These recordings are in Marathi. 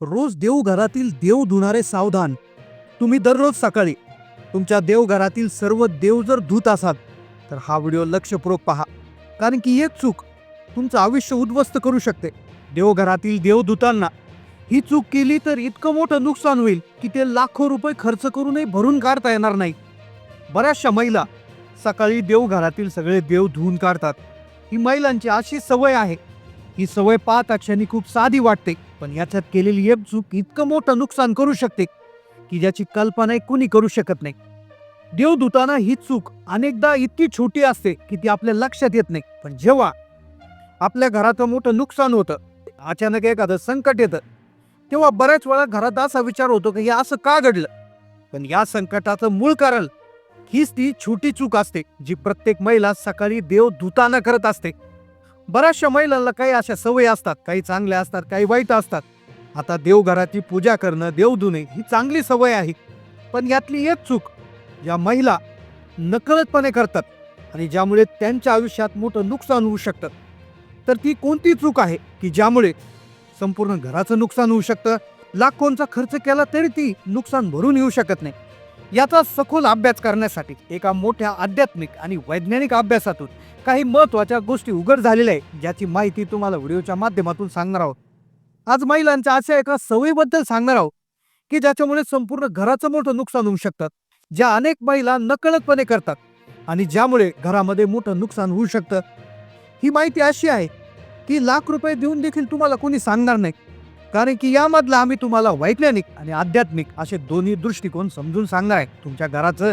रोज देवघरातील देव धुणारे सावधान. तुम्ही दररोज सकाळी तुमच्या देवघरातील सर्व देव जर धुत असाल तर हा व्हिडिओ लक्षपूर्वक पहा. कारण की एक चूक तुमचं आयुष्य उद्ध्वस्त करू शकते. देवघरातील देव धुतांना ही चूक केली तर इतकं मोठं नुकसान होईल की ते लाखो रुपये खर्च करूनही भरून काढता येणार नाही. बऱ्याचशा महिला सकाळी देवघरातील सगळे देव धुवून काढतात. ही महिलांची अशी सवय आहे ही सवय पाहता क्षणी खूप साधी वाटते पण याच्यात केलेली एक चूक इतकं मोठं नुकसान करू शकते की ज्याची कल्पनाही कुणी करू शकत नाही. देवदूताना ही चूक अनेकदा इतकी छोटी असते की ती आपल्या लक्षात येत नाही. पण जेव्हा आपल्या घराचं मोठं नुकसान होतं अचानक एखादं संकट येतं तेव्हा बऱ्याच वेळा घरात असा विचार होतो की हे असं का घडलं? पण या संकटाचं मूळ कारण हीच ती छोटी चूक असते जी प्रत्येक महिला सकाळी देव करत असते. बऱ्याचशा महिलांना काही अशा सवयी असतात काही चांगल्या असतात काही वाईट असतात. आता देवघराची पूजा करणं देव धुणे ही चांगली सवय आहे. पण यातली एक चूक या महिला नकळतपणे करतात आणि ज्यामुळे त्यांच्या आयुष्यात मोठं नुकसान होऊ शकतं. तर ती कोणती चूक आहे की ज्यामुळे संपूर्ण घराचं नुकसान होऊ शकतं? लाखोंचा खर्च केला तरी ती नुकसान भरून येऊ शकत नाही. याचा सखोल अभ्यास करण्यासाठी एका मोठ्या आध्यात्मिक आणि वैज्ञानिक अभ्यासातून काही महत्त्वाच्या गोष्टी उघड झालेल्या आहे ज्याची माहिती तुम्हाला व्हिडिओच्या माध्यमातून सांगणार आहोत. आज महिलांच्या अशा एका सवयीबद्दल सांगणार आहोत की ज्याच्यामुळे संपूर्ण घराचं मोठं नुकसान होऊ शकतात ज्या अनेक महिला नकळतपणे करतात आणि ज्यामुळे घरामध्ये मोठं नुकसान होऊ शकतं. ही माहिती अशी आहे की लाख रुपये देऊन देखील तुम्हाला कोणी सांगणार नाही. कारण की यामधला आम्ही तुम्हाला वैज्ञानिक आणि आध्यात्मिक असे दोन्ही दृष्टिकोन समजून सांगणार आहे. तुमच्या घराचं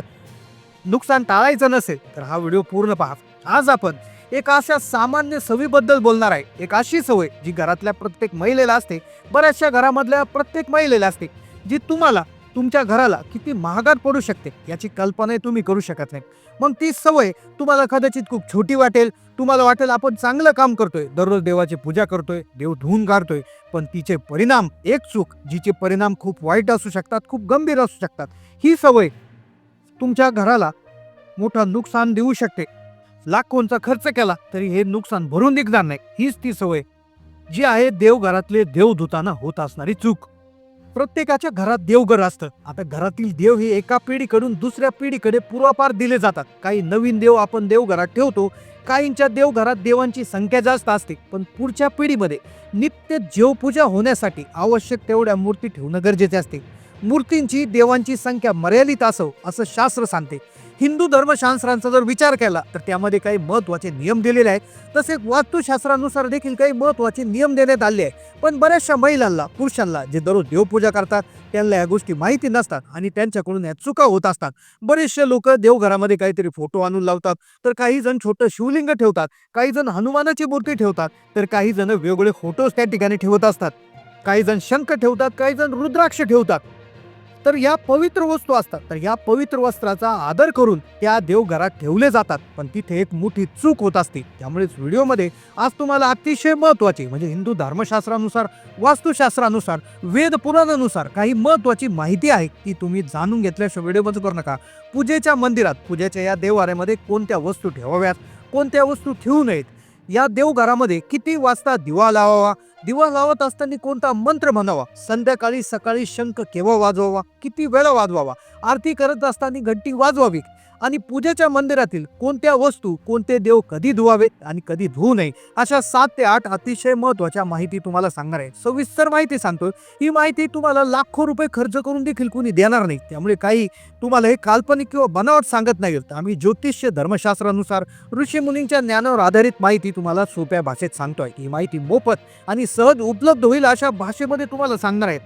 नुकसान टाळायचं नसेल तर हा व्हिडिओ पूर्ण पहा. आज आपण एक अशा सामान्य सवयीबद्दल बोलणार आहे. एक अशी सवय जी घरातल्या प्रत्येक महिलेला असते. बऱ्याचशा घरामधल्या प्रत्येक महिलेला असते जी तुम्हाला तुमच्या घराला किती महागात पडू शकते याची कल्पनाही तुम्ही करू शकत नाही. मग ती सवय तुम्हाला कदाचित खूप छोटी वाटेल. तुम्हाला वाटेल आपण चांगलं काम करतोय. दररोज देवाची पूजा करतोय देव धुवून काढतोय पण तिचे परिणाम एक चूक जिचे परिणाम खूप वाईट असू शकतात खूप गंभीर असू शकतात. ही सवय तुमच्या घराला मोठं नुकसान देऊ शकते. लाखोंचा खर्च केला तरी हे नुकसान भरून निघणार नाही. हीच ती सवय. जी आहे देवघरातले देव धुताना होत असणारी चूक. प्रत्येकाच्या घरात देवघर असतं. आता घरातील देव हे एका पिढीकडून दुसऱ्या पिढीकडे पूर्वापार दिले जातात. काही नवीन देव आपण देवघरात ठेवतो काहींच्या देवघरात देवांची संख्या जास्त असते. पण पुढच्या पिढीमध्ये नित्य देवपूजा होण्यासाठी आवश्यक तेवढ्या मूर्ती ठेवणं गरजेचे असते. मूर्तींची देवांची संख्या मर्यादित असो असं शास्त्र सांगते. हिंदू धर्मशास्त्रांचा जर विचार केला तर त्यामध्ये काही महत्त्वाचे नियम दिलेले आहेत. तसेच वास्तुशास्त्रानुसार देखील काही महत्त्वाचे नियम देण्यात आले आहे पण बऱ्याचशा महिलांना पुरुषांना जे दररोज देवपूजा करतात त्यांना या गोष्टी माहिती नसतात आणि त्यांच्याकडून या चुका होत असतात. बरेचसे लोक देवघरामध्ये काहीतरी फोटो आणून लावतात तर काही जण छोटं शिवलिंग ठेवतात काही जण हनुमानाची मूर्ती ठेवतात तर काही जण वेगवेगळे फोटोज त्या ठिकाणी ठेवत असतात. काही जण शंख ठेवतात काही जण रुद्राक्ष ठेवतात. तर या पवित्र वस्तू असतात. तर या पवित्र वस्त्राचा आदर करून त्या देवघरात ठेवले जातात. पण तिथे एक मोठी चूक होत असते. त्यामुळेच व्हिडिओमध्ये आज तुम्हाला अतिशय महत्त्वाची म्हणजे हिंदू धर्मशास्त्रानुसार वास्तुशास्त्रानुसार वेद पुराणानुसार काही महत्त्वाची माहिती आहे ती तुम्ही जाणून घेतल्याशिवाय व्हिडिओ बंद करू नका. पूजेच्या मंदिरात पूजेच्या या देवाऱ्यामध्ये कोणत्या वस्तू ठेवाव्यात कोणत्या वस्तू ठेवू नयेत या देवघरामध्ये किती वाजता दिवा लावावा दिवा लावत असताना कोणता मंत्र म्हणावा? संध्याकाळी सकाळी शंख केव्हा वाजवावा? किती वेळा वाजवावा? आरती करत असताना घंटी वाजवावी? आणि पूजेच्या मंदिरातील कोणत्या वस्तू कोणते देव कधी धुवावेत आणि कधी धुवू नये? अशा सात ते आठ अतिशय महत्त्वाच्या माहिती तुम्हाला सांगणार आहे. सविस्तर माहिती सांगतो ही माहिती तुम्हाला लाखो रुपये खर्च करून देखील कोणी देणार नाही. त्यामुळे काही तुम्हाला हे काल्पनिक किंवा बनावट सांगत नाही. तर आम्ही ज्योतिष्य धर्मशास्त्रानुसार ऋषी मुनींच्या ज्ञानावर आधारित माहिती तुम्हाला सोप्या भाषेत सांगतोय. ही माहिती मोफत आणि सहज उपलब्ध होईल अशा भाषेमध्ये तुम्हाला सांगणार आहेत.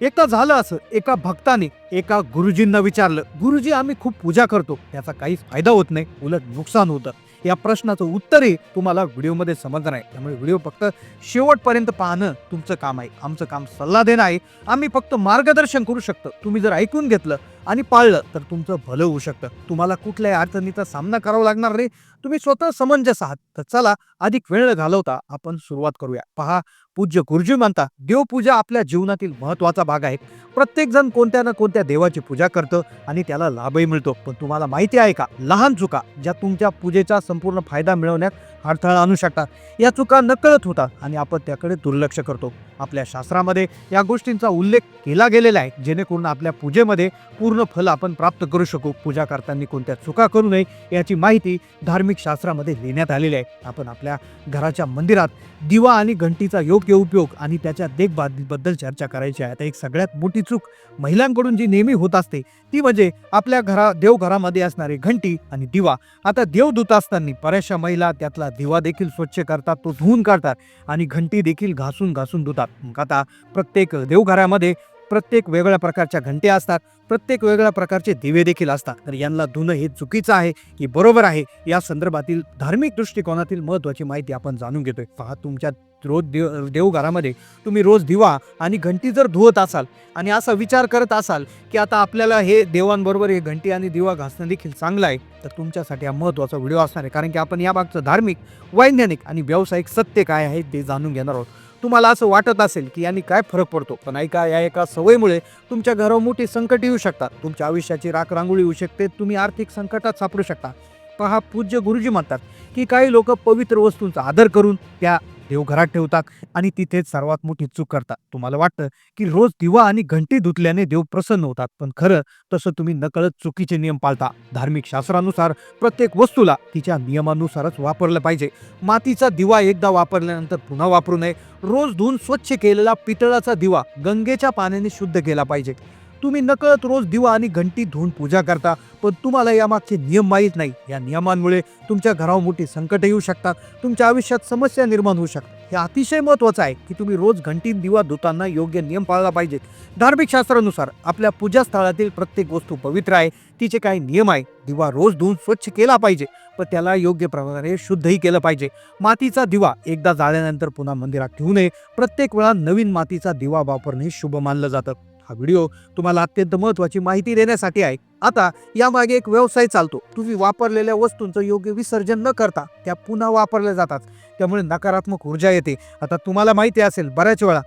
एकदा झालं असं एका भक्ताने एका गुरुजींना विचारलं गुरुजी आम्ही खूप पूजा करतो याचा काहीच फायदा होत नाही उलट नुकसान होतं. या प्रश्नाचं उत्तरही तुम्हाला व्हिडिओमध्ये समजणार आहे. त्यामुळे व्हिडिओ फक्त शेवटपर्यंत पाहणं तुमचं काम आहे. आमचं काम सल्ला देणं आहे. आम्ही फक्त मार्गदर्शन करू शकतो. तुम्ही जर ऐकून घेतलं आणि पाळलं तर तुमचं भलं होऊ शकतं. तुम्हाला कुठल्याही अडचणीचा सामना करावा लागणार नाही. तुम्ही स्वतः समंजस आहात. तर चला अधिक वेळ न घालवता आपण सुरुवात करूया. पहा पूज्य गुरुजी म्हणता देवपूजा आपल्या जीवनातील महत्त्वाचा भाग आहे. प्रत्येक जण कोणत्या ना कोणत्या देवाची पूजा करतं आणि त्याला लाभही मिळतो. पण तुम्हाला माहिती आहे का लहान चुका ज्या तुमच्या पूजेचा संपूर्ण फायदा मिळवण्यात अडथळा आणू शकतात. या चुका नकळत होतात आणि आपण त्याकडे दुर्लक्ष करतो. आपल्या शास्त्रामध्ये या गोष्टींचा उल्लेख केला गेलेला आहे. जेणेकरून आपल्या पूजेमध्ये पूर्ण फल आपण प्राप्त करू शकू. पूजा करताना कोणत्या चुका करू नये याची माहिती धार्मिक शास्त्रामध्ये लिहिण्यात आलेली आहे. आपण आपल्या घराच्या मंदिरात दिवा आणि घंटीचा योग्य उपयोग आणि त्याच्या देखभालीबद्दल चर्चा करायची आहे. आता एक सगळ्यात मोठी चूक महिलांकडून जी नेहमी होत असते ती म्हणजे आपल्या घरा देवघरामध्ये असणारी घंटी आणि दिवा. आता देव धुत असताना बऱ्याचशा महिला त्यातला दिवा देखील स्वच्छ करतात तो धुवून काढतात आणि घंटी देखील घासून घासून धुतात. मग आता प्रत्येक देवघरामध्ये प्रत्येक वेगळ्या प्रकारच्या घंट्या असतात प्रत्येक वेगळ्या प्रकारचे दिवे देखील असतात. तर यांना धुणं हे चुकीचं आहे की बरोबर आहे? या संदर्भातील धार्मिक दृष्टिकोनातील महत्त्वाची माहिती आपण जाणून घेतोय. पहा तुमच्या रोज देव देवघरामध्ये तुम्ही रोज दिवा आणि घंटी जर धुवत असाल आणि असा विचार करत असाल की आता आपल्याला हे देवांबरोबर हे घंटी आणि दिवा घासणं देखील चांगलं आहे तर तुमच्यासाठी हा महत्त्वाचा व्हिडिओ असणार आहे. कारण की आपण याबागचं धार्मिक वैज्ञानिक आणि व्यावसायिक सत्य काय आहे ते जाणून घेणार आहोत. तुम्हाला असं वाटत असेल की यांनी काय फरक पडतो पण ऐका या एका सवयीमुळे तुमच्या घरावर मोठी संकट येऊ शकतात. तुमच्या आयुष्याची राख रांगोळी येऊ शकते तुम्ही आर्थिक संकटात सापडू शकता. पहा पूज्य गुरुजी म्हणतात की काही लोक पवित्र वस्तूंचा आदर करून त्या देवघरात ठेवतात आणि तिथेच सर्वात मोठी चूक करतात. तुम्हाला वाटतं की रोज दिवा आणि घंटी धुतल्याने देव प्रसन्न होतात पण खरं तसं तुम्ही नकळत चुकीचे नियम पाळता. धार्मिक शास्त्रानुसार प्रत्येक वस्तूला तिच्या नियमानुसारच वापरलं पाहिजे. मातीचा दिवा एकदा वापरल्यानंतर पुन्हा वापरू नये. रोज धुवून स्वच्छ केलेला पितळाचा दिवा गंगेच्या पाण्याने शुद्ध केला पाहिजे. तुम्ही नकळत रोज दिवा आणि घंटी धुवून पूजा करता पण तुम्हाला यामागचे नियम माहीत नाही. या नियमांमुळे तुमच्या घरावर मोठी संकट येऊ शकतात तुमच्या आयुष्यात समस्या निर्माण होऊ शकतात. हे अतिशय महत्त्वाचं आहे की तुम्ही रोज घंटी दिवा धुताना योग्य नियम पाळला पाहिजे धार्मिक शास्त्रानुसार आपल्या पूजास्थळातील प्रत्येक वस्तू पवित्र आहे तिचे काही नियम आहे. दिवा रोज धुवून स्वच्छ केला पाहिजे पण त्याला योग्य प्रकारे शुद्धही केलं पाहिजे. मातीचा दिवा एकदा जाळल्यानंतर पुन्हा मंदिरात ठेवू नये. प्रत्येक वेळा नवीन मातीचा दिवा वापरणे शुभ मानलं जातं. हा व्हिडिओ तुम्हाला अत्यंत महत्त्वाची माहिती देण्यासाठी आहे. आता यामागे एक व्यवसाय चालतो. तुम्ही वापरलेल्या वस्तूंचं योग्य विसर्जन न करता त्या पुन्हा वापरल्या जातात. त्यामुळे नकारात्मक ऊर्जा येते. आता तुम्हाला माहिती असेल बऱ्याच वेळा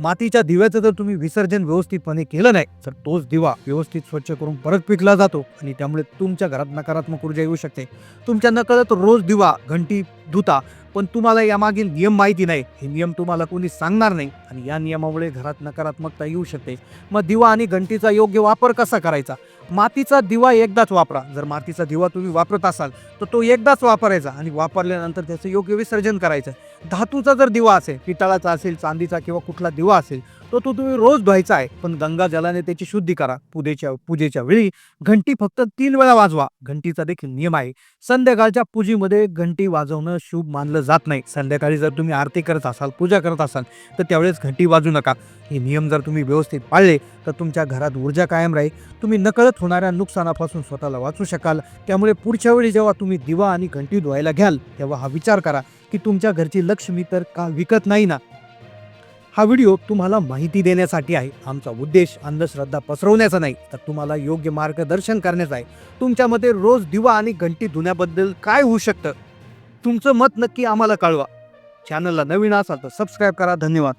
मातीच्या दिव्याचं जर तुम्ही विसर्जन व्यवस्थितपणे केलं नाही तर तोच दिवा व्यवस्थित स्वच्छ करून परत पिकला जातो आणि त्यामुळे तुमच्या घरात नकारात्मक ऊर्जा येऊ शकते. तुमच्या नकळत रोज दिवा घंटी धुता पण तुम्हाला यामागील नियम माहिती नाही. हे नियम तुम्हाला कोणी सांगणार नाही आणि या नियमामुळे घरात नकारात्मकता येऊ शकते. मग दिवा आणि घंटीचा योग्य वापर कसा करायचा? मातीचा दिवा एकदाच वापरा. जर मातीचा दिवा तुम्ही वापरत असाल तर तो एकदाच वापरायचा आणि वापरल्यानंतर त्याचं योग्य विसर्जन करायचं. धातूचा जर दिवा असेल पितळाचा असेल चांदीचा किंवा कुठला दिवा असेल तो तो तुम्ही रोज धुवायचा आहे. पण गंगा जलाने त्याची शुद्धी करा. पूजेच्या पूजेच्या वेळी घंटी फक्त तीन वेळा वाजवा. घंटीचा देखील नियम आहे. संध्याकाळच्या पूजेमध्ये घंटी वाजवणं शुभ मानलं जात नाही. संध्याकाळी जर तुम्ही आरती करत असाल पूजा करत असाल तर त्यावेळेस घंटी वाजू नका. हे नियम जर तुम्ही व्यवस्थित पाळले तर तुमच्या घरात ऊर्जा कायम राहील. तुम्ही नकळत होणाऱ्या नुकसानापासून स्वतःला वाचू शकाल. त्यामुळे पुढच्या वेळी जेव्हा तुम्ही दिवा आणि घंटी धुवायला घ्याल तेव्हा हा विचार करा. की तुमच्या घरची लक्ष्मी तर का विकत नाही ना? हा व्हिडिओ तुम्हाला माहिती देण्यासाठी आहे. आमचा उद्देश अंधश्रद्धा पसरवण्याचा नाही तर तुम्हाला योग्य मार्गदर्शन करण्याचा आहे. तुमच्यामध्ये रोज दिवा आणि घंटी धुण्याबद्दल काय होऊ शकतं? तुमचं मत नक्की आम्हाला कळवा. चॅनलला नवीन असाल तर सबस्क्राईब करा. धन्यवाद.